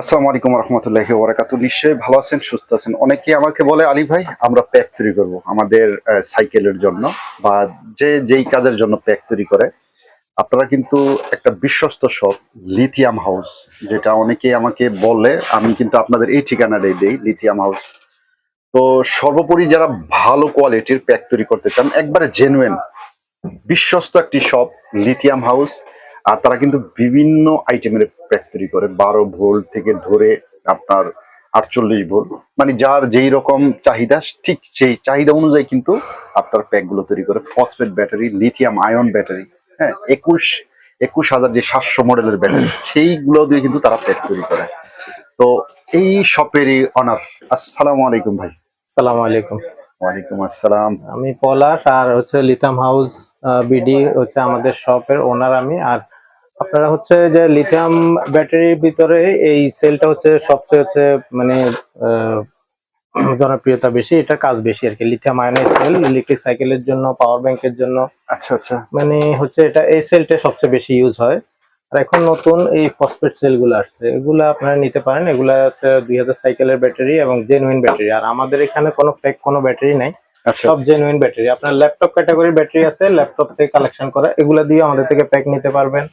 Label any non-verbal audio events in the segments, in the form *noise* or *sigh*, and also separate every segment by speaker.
Speaker 1: আসসালামু আলাইকুম রহমতুল্লাহি ওবরাকাতু নিশ্চয়ই ভালো আছেন, সুস্থ আছেন। অনেকে আমাকে বলে, আলী ভাই, আমরা প্যাক তৈরি করব আমাদের সাইকেলের জন্য বা যে, যেই কাজের জন্য প্যাক তৈরি করে। আপনারা কিন্তু একটা বিশ্বস্ত শপ লিথিয়াম হাউস যেটা অনেকে আমাকে বলে, আমি কিন্তু আপনাদের এই ঠিকানাটাই দিই লিথিয়াম হাউস তো সর্বোপরি যারা ভালো কোয়ালিটির প্যাক তৈরি করতে চান, একবারে জেনুয়েন বিশ্বস্ত একটি শপ লিথিয়াম হাউস আর তারা কিন্তু বিভিন্ন আইটেমের প্যাক তৈরি করে বারো ভোল্ট থেকে ধরে আপনার আটচল্লিশ ভোল্ট মানে যার যেই রকম চাহিদা ঠিক সেই চাহিদা অনুযায়ী কিন্তু আপনার প্যাকগুলো তৈরি করে। Phosphate battery lithium ion battery হ্যাঁ একুশ একুশ হাজার যে সাতশো মডেলের ব্যাটারি সেইগুলো দিয়ে কিন্তু তারা প্যাক তৈরি করে। তো এই শপেরই অনার। আসসালামু আলাইকুম ভাই।
Speaker 2: সালাম আলাইকুম।
Speaker 1: ওয়ালাইকুম আসসালাম।
Speaker 2: আমি পলাশ আর হচ্ছে লিথাম হাউস বিডি হচ্ছে আমাদের শপের ওনার আমি। আর আপনারা হচ্ছে যে লিথিয়াম ব্যাটারির ভিতরে এই সেলটা হচ্ছে সবচেয়ে হচ্ছে মানে *clears throat* জনপ্রিয়তা বেশি। এটা কাজ বেশি আর কি। লিথিয়াম আয়নের সেল ইলেকট্রিক সাইকেলের জন্য পাওয়ার ব্যাংকের জন্য।
Speaker 1: আচ্ছা আচ্ছা।
Speaker 2: মানে হচ্ছে এটা এই সেলটা সবচেয়ে বেশি ইউজ হয়। আর এখন নতুন এই ফসফেট সেলগুলো আসছে। এগুলা আপনারা নিতে পারেন। এগুলা হচ্ছে দুই হাজার সাইকেলের ব্যাটারি এবং জেনুইন ব্যাটারি আর আমাদের এখানে কোনো ফেক কোনো ব্যাটারি নাই।
Speaker 1: আচ্ছা
Speaker 2: সব জেনুইন ব্যাটারি আপনার ল্যাপটপ ক্যাটাগরির ব্যাটারি আছে ল্যাপটপ থেকে কালেকশন করা। এগুলা দিয়ে আমাদের থেকে প্যাক নিতে পারবেন।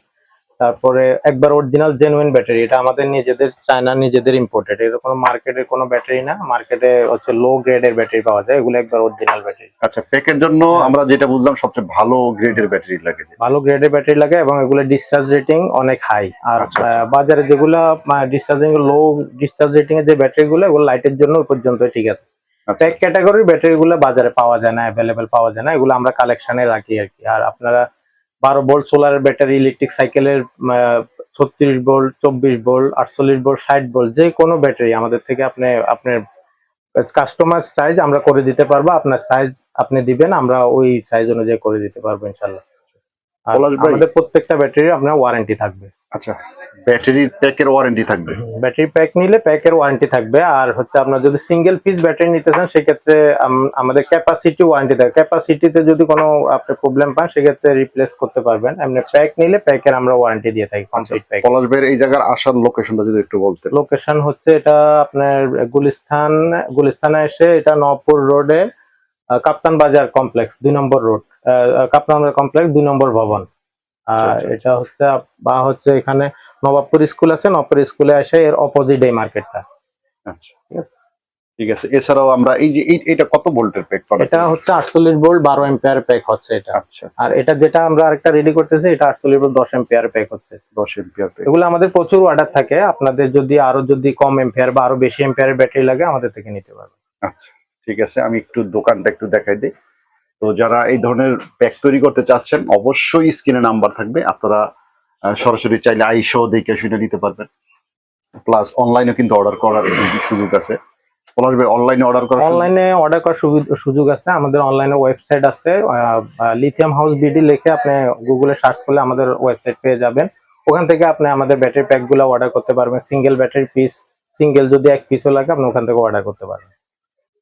Speaker 2: তারপরে একবার অরিজিনাল জেনুইন ব্যাটারি এটা আমাদের নিজেদের চায়না নিজেদের ইম্পোর্টেড এরকম মার্কেটের কোনো ব্যাটারি না মার্কেটে হচ্ছে লো গ্রেডের ব্যাটারি পাওয়া যায় এগুলো একবার অরিজিনাল ব্যাটারি
Speaker 1: আচ্ছা প্যাকের জন্য আমরা যেটা বুঝলাম সবচেয়ে ভালো গ্রেডের ব্যাটারি লাগে
Speaker 2: ভালো গ্রেডের ব্যাটারি লাগে এবং এগুলো ডিসচার্জ রেটিং অনেক হাই আর
Speaker 1: আচ্ছা,
Speaker 2: আহ, বাজারে যেগুলো ডিসচার্জিং লো ডিসচার্জ রেটিং এর যে ব্যাটারি গুলো এগুলো লাইটের জন্য পর্যন্ত ঠিক আছে।
Speaker 1: আচ্ছা
Speaker 2: প্যাক ক্যাটাগরির ব্যাটারি গুলো বাজারে পাওয়া যায় না অ্যাভেলেবেল পাওয়া যায় না এগুলো আমরা কালেকশনে রাখি আর কি। আর আপনারা বারো ভোল্ট সোলারের ব্যাটারি ইলেকট্রিক সাইকেলের ছত্রিশ ভোল্ট চব্বিশ ভোল্ট আটচল্লিশ ভোল্ট ষাট ভোল্ট যে কোনো ব্যাটারি আমাদের থেকে আপনি আপনার কাস্টমার সাইজ আমরা করে দিতে পারব আপনার সাইজ আপনি দিবেন আমরা ওই সাইজ অনুযায়ী করে দিতে পারব ইনশাল্লাহ আমাদের প্রত্যেকটা ব্যাটারি আপনার ওয়ারেন্টি থাকবে।
Speaker 1: আচ্ছা। ব্যাটারির প্যাকের ওয়ারেন্টি থাকবে।
Speaker 2: ব্যাটারি প্যাক নিলে প্যাকের ওয়ারেন্টি থাকবে আর হচ্ছে আপনার যদি সিঙ্গেল পিস ব্যাটারি নিতে চান সেক্ষেত্রে আম- আমাদের ক্যাপাসিটি ওয়ারেন্টি থাকে ক্যাপাসিটিতে যদি কোনো আপনি প্রবলেম পান সেক্ষেত্রে রিপ্লেস করতে পারবেন। এমনি প্যাক নিলে প্যাকের আমরা ওয়ারেন্টি দিয়ে থাকি কমপ্লিট প্যাক
Speaker 1: পলাশ ভাইয়ের এই জায়গার আসার লোকেশনটা যদি একটু বলতেন।
Speaker 2: লোকেশন হচ্ছে এটা আপনার গুলিস্তান গুলিস্তানে এসে এটা নবপুর রোডে কাপ্তান বাজার কমপ্লেক্স দুই নম্বর রোড কাপ্তান কমপ্লেক্স দুই নম্বর ভবন।
Speaker 1: আচ্ছা,
Speaker 2: আর
Speaker 1: আচ্ছা।
Speaker 2: এটা হচ্ছে বা হচ্ছে এখানে নবাবপুর স্কুল আছে নবাবপুর স্কুলে এসে এর অপোজিট এই মার্কেটটা
Speaker 1: আচ্ছা।
Speaker 2: ঠিক আছে।
Speaker 1: ঠিক আছে এছাড়াও আমরা এই যে এটা কত ভোল্টের প্যাক
Speaker 2: এটা হচ্ছে আটচল্লিশ ভোল্ট বারো এম্পিয়ার প্যাক হচ্ছে এটা।
Speaker 1: আচ্ছা
Speaker 2: আর এটা যেটা আমরা আরেকটা রেডি করতেছি এটা আটচল্লিশ ভোল্ট দশ এম্পিয়ার প্যাক হচ্ছে।
Speaker 1: দশ এম্পিয়ার প্যাক
Speaker 2: এগুলো আমাদের প্রচুর অর্ডার থাকে আপনাদের যদি আরও যদি কম এম্পিয়ার বা আরও বেশি এম্পিয়ারের ব্যাটারি লাগে আমাদের থেকে নিতে পারবেন।
Speaker 1: আচ্ছা ঠিক আছে আমি একটু দোকানটা একটু দেখাই দিই। তো যারা এই ধরনের প্যাক তৈরি করতে চাচ্ছেন, অবশ্যই স্ক্রিনে নাম্বার থাকবে। আপনারা সরাসরি চাইলে আইসো দেখে শুনে নিতে পারবেন। প্লাস অনলাইনে কিন্তু অর্ডার করার সুযোগ আছে। অনলাইনে অর্ডার করার
Speaker 2: অনলাইনে অর্ডার করার সুযোগ আছে। আমাদের অনলাইনে ওয়েবসাইট আছে। লিথিয়াম হাউস বিডি আপনি গুগলে সার্চ করলে আমাদের ওয়েবসাইট পেয়ে যাবেন। ওখান থেকে আপনি আমাদের ব্যাটারি অর্ডার করতে পারবেন। সিঙ্গেল ব্যাটারি পিস সিঙ্গেল যদি এক পিসও লাগে, আপনি ওখান থেকে অর্ডার করতে পারবেন।